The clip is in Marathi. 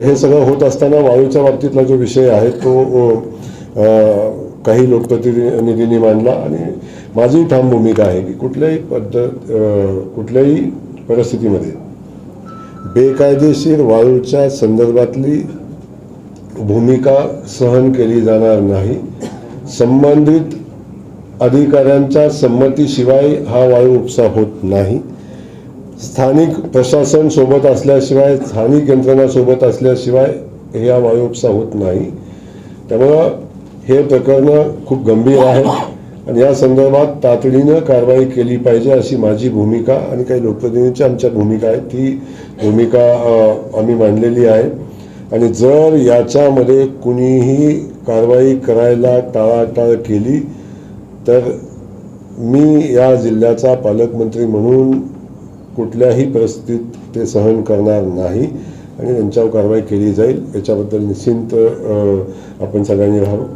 हे सगळं होत असताना वाळूच्या बाबतीतला जो विषय आहे तो काही लोकप्रतिनिधींनी मांडला आणि माझी ठाम भूमिका आहे की कुठल्याही पद्धत कुठल्याही परिस्थितीमध्ये बेकायदेशीर वाळूच्या संदर्भातली भूमिका सहन केली जाणार नाही. संबंधित अधिकाऱ्यांच्या संमतीशिवाय हा वाळू उपसा होत नाही. स्थानिक प्रशासन सोबत असल्याशिवाय स्थानिक यंत्रणा सोबत असल्याशिवाय हे वायोपसा होत नाही. त्यामुळं हे प्रकरण खूप गंभीर आहे आणि या संदर्भात तातडीनं कारवाई केली पाहिजे अशी माझी भूमिका आणि काही लोकप्रतिनिधींची आमच्या भूमिका आहे ती भूमिका आम्ही मांडलेली आहे. आणि जर याच्यामध्ये कुणीही कारवाई करायला टाळाटाळ केली तर मी या जिल्ह्याचा पालकमंत्री म्हणून कुठल्याही परिस्थितीत ते सहन करणार नाही आणि त्यांच्यावर कारवाई केली जाईल. याच्याबद्दल निश्चिंत आपण सगळ्यांनी राहावं.